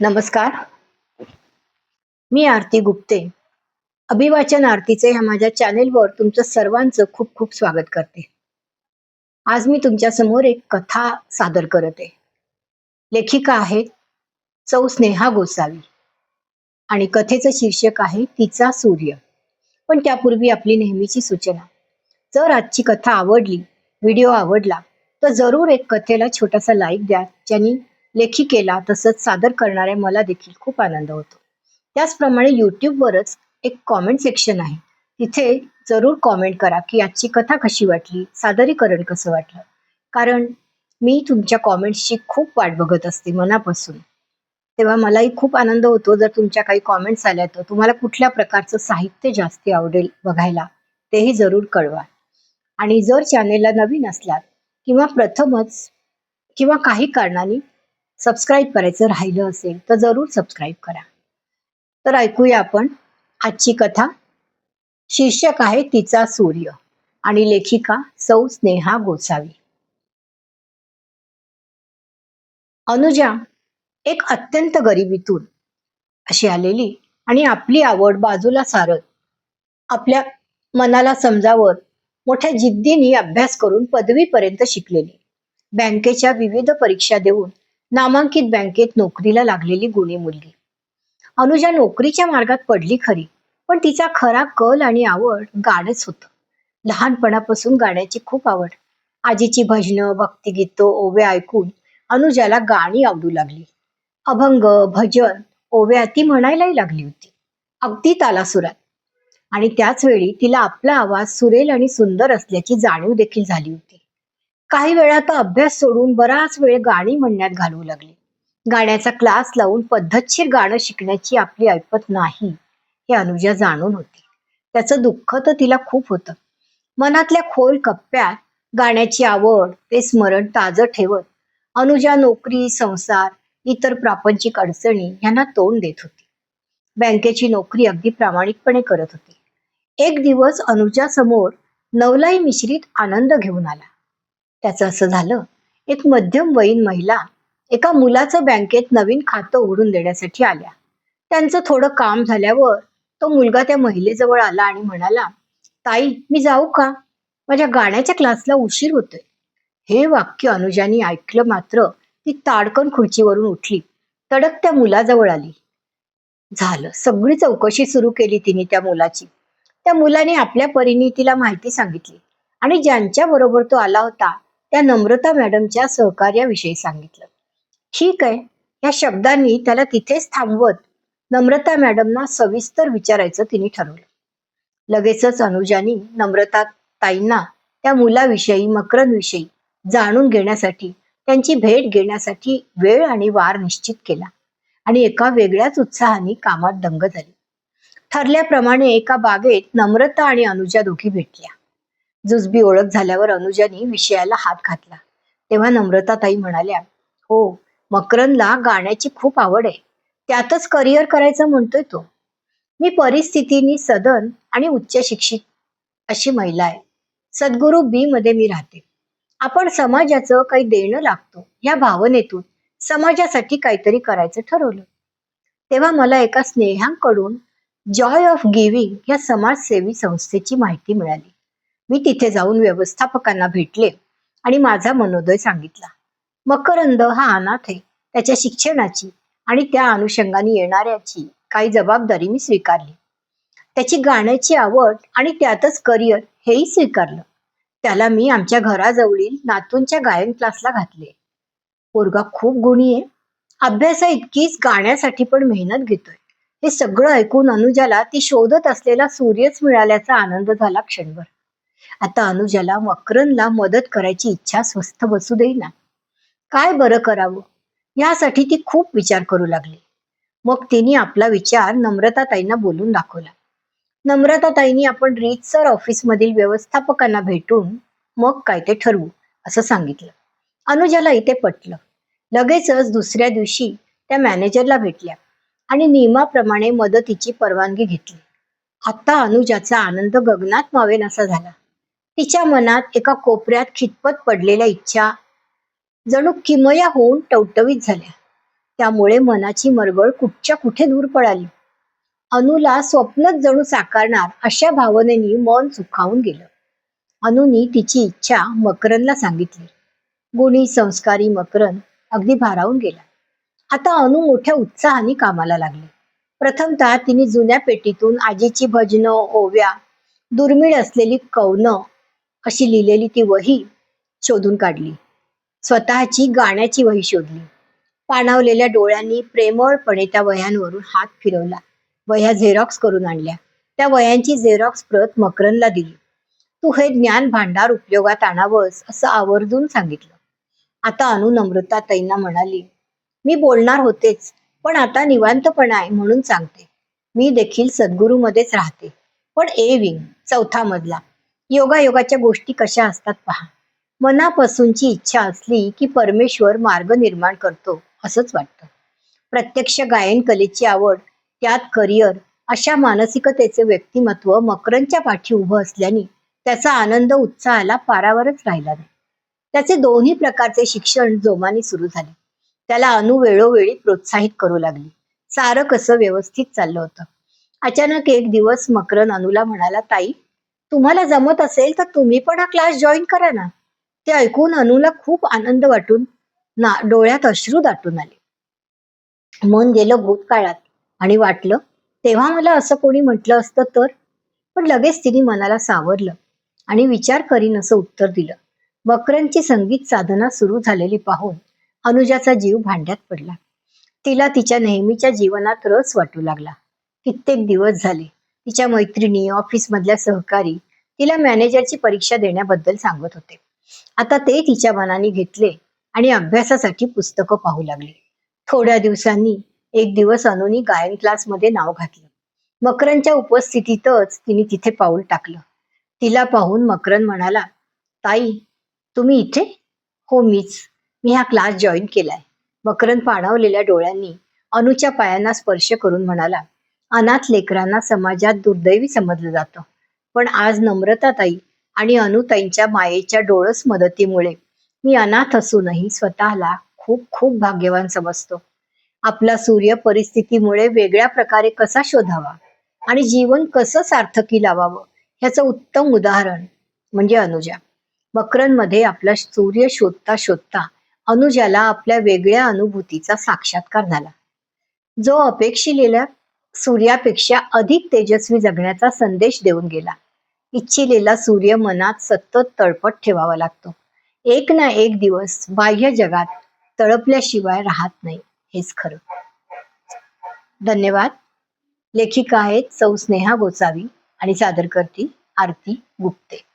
नमस्कार. मी आरती गुप्ते. अभिवाचन आरतीचे ह्या माझ्या चॅनेलवर तुमचं सर्वांचं खूप खूप स्वागत करते. आज मी तुमच्यासमोर एक कथा सादर करत. आहे लेखिका आहेत सौ स्नेहा गोसावी. आणि कथेचं शीर्षक आहे तिचा सूर्य. पण त्यापूर्वी आपली नेहमीची सूचना. जर आजची कथा आवडली व्हिडिओ आवडला तर जरूर एक कथेला छोटासा लाईक द्या ज्यांनी लेखिकेला तसंच सादर करणाऱ्या मला देखील खूप आनंद होतो. त्याचप्रमाणे यूट्यूबवरच एक कॉमेंट सेक्शन आहे. तिथे जरूर कॉमेंट करा की आजची कथा कशी वाटली सादरीकरण कसं वाटलं? कारण मी तुमच्या कॉमेंट्सची खूप वाट बघत असते मनापासून. तेव्हा मलाही खूप आनंद होतो जर तुमच्या काही कॉमेंट्स आल्या तर. तुम्हाला कुठल्या प्रकारचं साहित्य जास्त आवडेल बघायला तेही जरूर कळवा. आणि जर चॅनेलला नवीन असलात किंवा प्रथमच किंवा काही कारणाने सबस्क्राईब करायचं राहिलं असेल तर जरूर सबस्क्राईब करा. तर ऐकूया आपण आजची कथा. शीर्षक आहे तिचा सूर्य आणि लेखिका सौ स्नेहा गोसावी. अनुजा एक अत्यंत गरिबीतून अशी आलेली आणि आपली आवड बाजूला सारत आपल्या मनाला समजावत मोठ्या जिद्दीने अभ्यास करून पदवीपर्यंत शिकलेली. बँकेच्या विविध परीक्षा देऊन नामांकित बँकेत नोकरीला लागलेली गुणी मुलगी. अनुजा नोकरीच्या मार्गात पडली खरी पण तिचा खरा कल आणि आवड गाणंच होतं. लहानपणापासून गाण्याची खूप आवड. आजीची भजनं भक्तिगीतं ओव्या ऐकून अनुजाला गाणी आवडू लागली. अभंग भजन ओव्या ती म्हणायलाही लागली होती. अगदी तालासुरात. आणि त्याच वेळी तिला आपला आवाज सुरेल आणि सुंदर असल्याची जाणीव देखील झाली होती. काही वेळा तर अभ्यास सोडून बराच वेळ गाणी म्हणण्यात घालवू लागली. गाण्याचा क्लास लावून पद्धतशीर गाणं शिकण्याची आपली ऐपत नाही हे अनुजा जाणून होती. त्याचं दुःख तर तिला खूप होतं. मनातल्या खोल कप्प्यात गाण्याची आवड ते स्मरण ताजं ठेवत अनुजा नोकरी संसार इतर प्रापंचिक अडचणी यांना तोंड देत होती. बँकेची नोकरी अगदी प्रामाणिकपणे करत होती. एक दिवस अनुजा समोर नवलाई मिश्रित आनंद घेऊन आला. त्याचं असं झालं. एक मध्यम वयीन महिला एका मुलाचं बँकेत नवीन खातं उघडून देण्यासाठी आल्या. त्यांचं थोडं काम झाल्यावर तो मुलगा त्या महिलेजवळ आला आणि म्हणाला ताई मी जाऊ का? माझ्या गाण्याच्या क्लासला उशीर होतोय. हे वाक्य अनुजानी ऐकलं मात्र ती ताडकन खुर्चीवरून उठली तडक त्या मुलाजवळ आली. झालं सगळी चौकशी सुरू केली तिने त्या मुलाची. त्या मुलाने आपल्या परीने तिला माहिती सांगितली आणि ज्यांच्या बरोबर तो आला होता त्या नम्रता मॅडमच्या सहकार्याविषयी सांगितलं. ठीक आहे. या शब्दांनी त्याला तिथेच थांबवत नम्रता मॅडमना सविस्तर विचारायचं तिने ठरवलं. लगेचच अनुजानी नम्रता ताईंना त्या मुलाविषयी मकरंदविषयी जाणून घेण्यासाठी त्यांची भेट घेण्यासाठी वेळ आणि वार निश्चित केला आणि एका वेगळ्याच उत्साहाने कामात दंग झाली. ठरल्याप्रमाणे एका बागेत नम्रता आणि अनुजा दोघी भेटल्या. जुजबी ओळख झाल्यावर अनुजानी विषयाला हात घातला. तेव्हा नम्रता ताई म्हणाल्या हो मकरनला गाण्याची खूप आवड आहे. त्यातच करिअर करायचं म्हणतोय तो. मी परिस्थितीनी सदन आणि उच्च शिक्षित अशी महिला आहे. सद्गुरू बी मध्ये मी राहते. आपण समाजाचं काही देणं लागतो. या भावनेतून समाजासाठी काहीतरी करायचं ठरवलं. तेव्हा मला एका स्नेहांकडून जॉय ऑफ गिव्हिंग या समाजसेवी संस्थेची माहिती मिळाली. मी तिथे जाऊन व्यवस्थापकांना भेटले आणि माझा मनोदय सांगितला मकरंद हा अनाथ आहे त्याच्या शिक्षणाची आणि त्या अनुषंगाने येणाऱ्याची काही जबाबदारी मी स्वीकारली. त्याची गाण्याची आवड आणि त्यातच करिअर हेही स्वीकारलं. त्याला मी आमच्या घराजवळील नातूंच्या गायन क्लासला घातले. पोरगा खूप गुणी आहे. अभ्यासा इतकीच गाण्यासाठी पण मेहनत घेतोय. हे सगळं ऐकून अनुजाला ती शोधत असलेला सूर्यच मिळाल्याचा आनंद झाला क्षणभर. आता अनुजाला मकरनला मदत करायची इच्छा स्वस्थ बसू देईना काय बरं करावं? यासाठी ती खूप विचार करू लागली. मग तिने आपला विचार नम्रताताईंना बोलून दाखवला. नम्रताताईंनी आपण रीतसर ऑफिसमधील व्यवस्थापकांना भेटून मग काय ते ठरवू असं सांगितलं. अनुजाला इथे पटलं. लगेचच दुसऱ्या दिवशी त्या मॅनेजरला भेटल्या आणि नियमाप्रमाणे मदतीची परवानगी घेतली. आता अनुजाचा आनंद गगनात मावेन असा झाला. तिच्या मनात एका कोपऱ्यात खितपत पडलेल्या इच्छा जणू किमया होऊन टवटवीत झाल्या. त्यामुळे मनाची मरगळ कुठच्या कुठे दूर पळाली. अनुला स्वप्नच जणू साकारणार अशा भावनेनी मन सुखावून गेलं. अनुनी तिची इच्छा मकरनला सांगितली. गुणी संस्कारी मकरन अगदी भारावून गेला. आता अनु मोठ्या उत्साहाने कामाला लागली. प्रथमतः तिने जुन्या पेटीतून आजीची भजनं ओव्या दुर्मिळ असलेली कवनं अशी लिहिलेली ती वही शोधून काढली. स्वतःची गाण्याची वही शोधली. पाणावलेल्या डोळ्यांनी प्रेमळपणे त्या वह्यांवरून हात फिरवला. वह्या झेरॉक्स करून आणल्या. त्या वह्यांची झेरॉक्स प्रत मकरनला दिली. तू हे ज्ञान भांडार उपयोगात आणावंस असं आवर्जून सांगितलं. आता अनु नम्रता तैंना म्हणाली मी बोलणार होतेच पण आता निवांतपणा आहे म्हणून सांगते. मी देखील सद्गुरूमध्येच राहते. पण ए विंग चौथा मजला. योगायोगाच्या गोष्टी कशा असतात पहा. मनापासूनची इच्छा असली की परमेश्वर मार्ग निर्माण करतो असंच वाटतं. प्रत्यक्ष गायन कलेची आवड त्यात करिअर अशा मानसिकतेचे व्यक्तिमत्व मकरंच्या पाठी उभं असल्याने त्याचा आनंद उत्साहाला पारावरच राहिला नाही. त्याचे दोन्ही प्रकारचे शिक्षण जोमाने सुरू झाले. त्याला अनु वेळोवेळी प्रोत्साहित करू लागली. सारं कसं व्यवस्थित चाललं होतं. अचानक एक दिवस मकरन अनुला म्हणाला ताई तुम्हाला जमत असेल तर तुम्ही पण हा क्लास जॉईन करा ना. ते ऐकून अनुला खूप आनंद वाटून ना डोळ्यात अश्रू दाटून आले. मन गेलं भूतकाळात आणि वाटलं तेव्हा मला असं कोणी म्हटलं असतं तर? पण लगेच तिने मनाला सावरलं आणि विचार करीन असं उत्तर दिलं. मकरनची संगीत साधना सुरू झालेली पाहून अनुजाचा जीव भांड्यात पडला. तिला तिच्या नेहमीच्या जीवनात रस वाटू लागला. कित्येक दिवस झाले. तिच्या मैत्रिणी ऑफिसमधल्या सहकारी तिला मॅनेजरची परीक्षा देण्याबद्दल सांगत होते. आता ते तिच्या मनाने घेतले आणि अभ्यासासाठी पुस्तकं पाहू लागली. थोड्या दिवसांनी एक दिवस अनुनी गायन क्लासमध्ये नाव घातलं. मकरनच्या उपस्थितीतच तिने तिथे पाऊल टाकलं. तिला पाहून मकरन म्हणाला ताई तुम्ही इथे? हो मीच. मी हा क्लास जॉईन केलाय. मकरन पाणावलेल्या डोळ्यांनी अनुच्या पायांना स्पर्श करून म्हणाला अनाथ लेकरांना समाजात दुर्दैवी समजलं जातं. पण आज नम्रताताई आणि अनुताईंच्या मायेच्या डोळस मदतीमुळे मी अनाथ असूनही स्वतःला खूप खूप भाग्यवान समजतो. आपला सूर्य परिस्थितीमुळे वेगळ्या प्रकारे कसा शोधावा आणि जीवन कसं सार्थकी लावावं ह्याचं उत्तम उदाहरण म्हणजे अनुजा. मकरनमध्ये आपला सूर्य शोधता शोधता अनुजाला आपल्या वेगळ्या अनुभूतीचा साक्षात्कार झाला. जो अपेक्षिलेल्या सूर्यापेक्षा अधिक तेजस्वी जगण्याचा संदेश देऊन गेला. इच्छिलेला सूर्य मनात सतत तळपट ठेवावा लागतो. एक ना एक दिवस बाह्य जगात तळपल्याशिवाय राहत नाही हेच खरं. धन्यवाद. लेखिका आहेत सौ स्नेहा गोसावी आणि सादरकर्ती आरती गुप्ते.